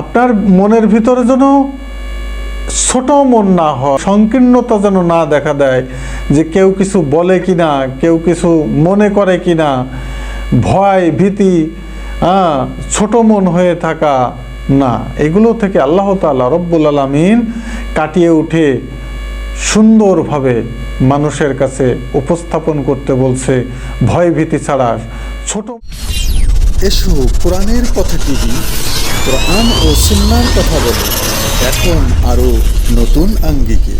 আপনার মনের ভিতরে যেন ছোট মন না হয়, সংকীর্ণতা যেন না দেখা দেয় যে কেউ কিছু বলে কিনা, কেউ কিছু মনে করে কি না ভয়, ভীতি ছোট মন হয়ে থাকা না। এগুলো থেকে আল্লাহ তাআলা রব্বুল আলমিন কাটিয়ে উঠে সুন্দরভাবে মানুষের কাছে উপস্থাপন করতে বলছে, ভয়, ভীতি ছাড়া। ছোট এসো কোরআনের কথা টিভি কোরআন ও সুন্নার কথা বলে এখন আরো নতুন আঙ্গিকে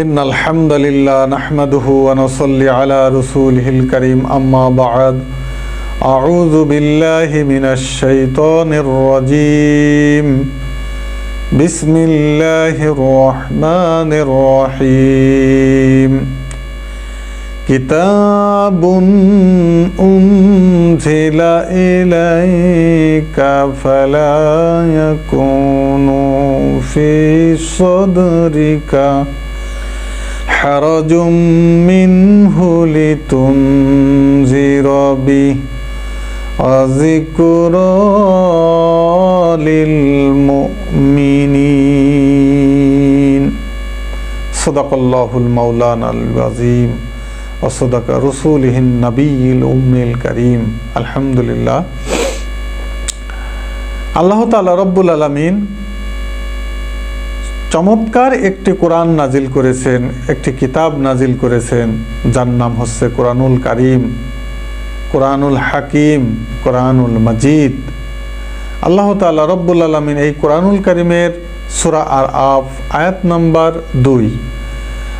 إن الحمد لله نحمده ونصلي على رسوله الكريم أما بعد أعوذ بالله من الشيطان الرجيم بسم الله الرحمن الرحيم كتاب أنزل إليك فلا يكون في صدرك حرج منه لتنذر به وذكرى للمؤمنين صدق الله المولانا العظيم ওসদাকা রসুল নবীল উম্মিল করিম। আলহামদুলিল্লাহ। আল্লাহ তালা রব্বুল আলমিন চমৎকার একটি কোরআন নাজিল করেছেন, একটি কিতাব নাজিল করেছেন, যার নাম হচ্ছে কোরআনুল করিম, কোরআনুল হাকিম, কোরআনুল মজিদ। আল্লাহ তালা রব্বুল আলমিন এই কোরআনুল করিমের সুরা আর আফ আয়াত নম্বর দুই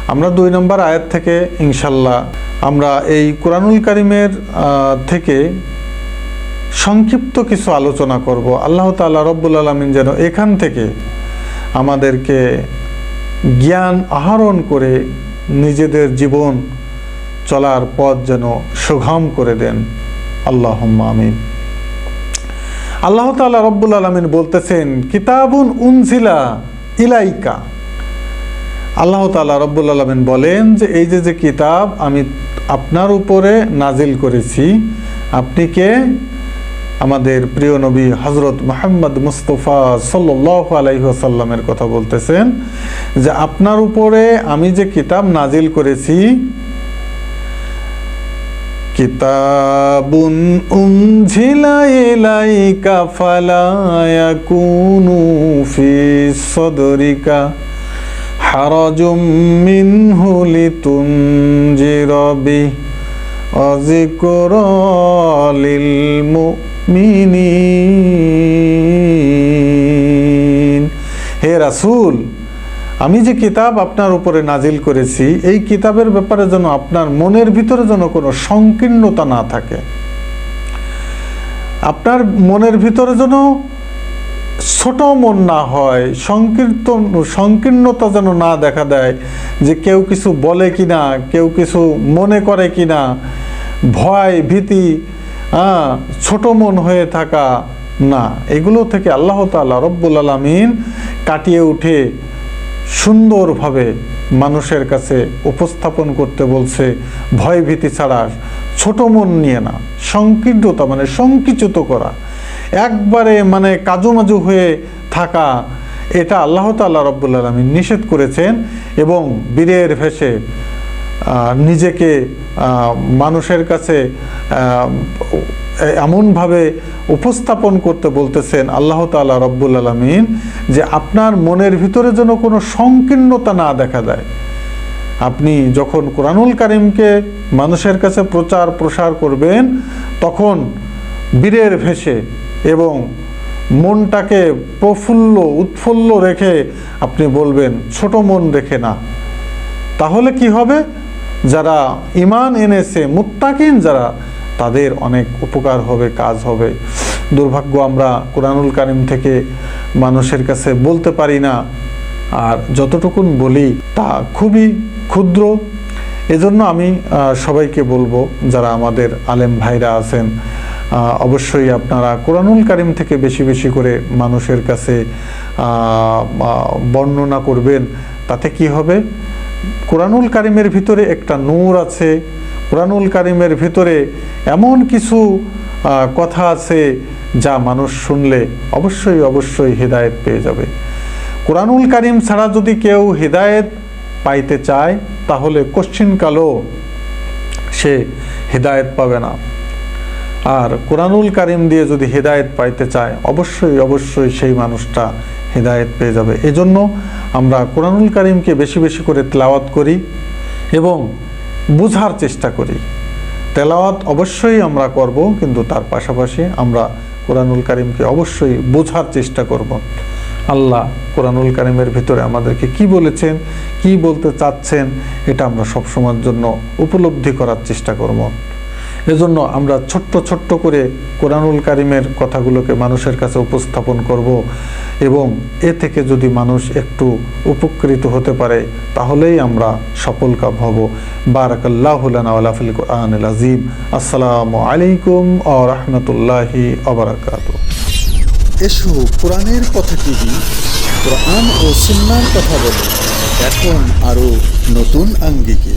আমরা দুই নম্বর আয়াত থেকে ইনশাল্লাহ আমরা এই কোরআনুল কারিমের থেকে সংক্ষিপ্ত কিছু আলোচনা করব। আল্লাহ তাআলা রব্বুল আলমিন যেন এখান থেকে আমাদেরকে জ্ঞান আহরণ করে নিজেদের জীবন চলার পথ যেন সুগম করে দেন। আল্লাহ আমিন। আল্লাহ তাআলা রব্বুল আলমিন বলতেছেন, কিতাবুন উনজিলা ইলাইকা। আল্লাহ তাআলা রব্বুল আলমিন বলেন যে এই যে যে কিতাব আমি আপনার উপরে নাজিল করেছি, আপনি কে? আমাদের প্রিয় নবী হজরত মোহাম্মদ মুস্তফা সাল্লাহ আলাইসাল্লামের কথা বলতেছেন যে আপনার উপরে আমি যে কিতাব নাজিল করেছি, কিতাবুন উনঝিলা ইলাইকা ইয়াকুনু ফি সদরিকা। হারাজুম মিনহু লিতুনজিরা বিহি وذكرى للمؤمنين হে রাসূল আমি যে কিতাব আপনার উপরে নাজিল করেছি এই কিতাবের ব্যাপারে যেন আপনার মনের ভিতরে যেন কোনো সংকীর্ণতা না থাকে আপনার মনের ভিতরে যেন ছোট মন না হয়, সংকীর্তন, সংকীর্ণতা যেন না দেখা দেয়, যে কেউ কিছু বলে কিনা, কেউ কিছু মনে করে কি না ভয়, ভীতি ছোট মন হয়ে থাকা, না। এগুলো থেকে আল্লাহ তাআলা রব্বুল আলমিন কাটিয়ে উঠে সুন্দরভাবে মানুষের কাছে উপস্থাপন করতে বলছে, ভয়, ভীতি ছাড়া। ছোট মন নিয়ে না, সংকীর্ণতা মানে সংকুচিত করা। একবারে মানে কাজুমাজু হয়ে থাকা, এটা আল্লাহ তাল্লাহ রব্বুল আলমিন নিষেধ করেছেন এবং বীরের ভেসে নিজেকে মানুষের কাছে এমনভাবে উপস্থাপন করতে বলতেছেন আল্লাহ তাআলা রব্বুল আলমিন যে আপনার মনের ভিতরে যেন কোনো সংকীর্ণতা না দেখা দেয়। আপনি যখন কোরআনুল কারিমকে মানুষের কাছে প্রচার প্রসার করবেন, তখন বীরের ভেসে এবং মনটাকে প্রফুল্ল, উৎফুল্ল রেখে আপনি বলবেন, ছোট মন রেখে না। তাহলে কি হবে? যারা ইমান এনেছে, মুত্তাকিন যারা, তাদের অনেক উপকার হবে, কাজ হবে। দুর্ভাগ্য, আমরা কোরআনুল কারিম থেকে মানুষের কাছে বলতে পারি না। আর যতটুকুন বলি, তা খুবই ক্ষুদ্র। এজন্য আমি সবাইকে বলব, যারা আমাদের আলেম ভাইরা আছেন অবশ্যই আপনারা কোরআনুল কারিম থেকে বেশি বেশি করে মানুষের কাছে বর্ণনা করবেন। তাতে কি হবে? কোরআনুল কারিমের ভিতরে একটা নূর আছে। কোরআনুল কারিমের ভিতরে এমন কিছু কথা আছে যা মানুষ শুনলে অবশ্যই অবশ্যই হৃদায়ত পেয়ে যাবে। কোরআনুল কারিম ছাড়া যদি কেউ হৃদায়ত পাইতে চায়, তাহলে কোশ্চিনকালও সে হৃদায়ত পাবে না। আর কোরআনুল কারিম দিয়ে যদি হৃদায়ত পাইতে চায়, অবশ্যই অবশ্যই সেই মানুষটা হৃদায়ত পেয়ে যাবে। এজন্য আমরা কোরআনুল কারিমকে বেশি বেশি করে তেলাওয়াত করি এবং বুঝার চেষ্টা করি। তেলাওয়াত অবশ্যই আমরা করব, কিন্তু তার পাশাপাশি আমরা কোরআনুল কারিমকে অবশ্যই বোঝার চেষ্টা করব। আল্লাহ কোরআনুল কারিমের ভিতরে আমাদেরকে কি বলেছেন, কি বলতে চাচ্ছেন, এটা আমরা সবসময়ের জন্য উপলব্ধি করার চেষ্টা করব। এজন্য আমরা ছোট্ট ছোট্ট করে কোরআনুল কারিমের কথাগুলোকে মানুষের কাছে উপস্থাপন করব এবং এ থেকে যদি মানুষ একটু উপকৃত হতে পারে, তাহলেই আমরা সফল কাপ হব। বারাকাল্লাহুলানা আলাফিল কোরআন আজিম আসসালামু আলাইকুম আ রহমতুল্লাহি আবরাকাত এসো কোরআনের কথা টিভি, কোরআন ও সুন্নার কথা বলে। এখন আরও নতুন আঙ্গিকে।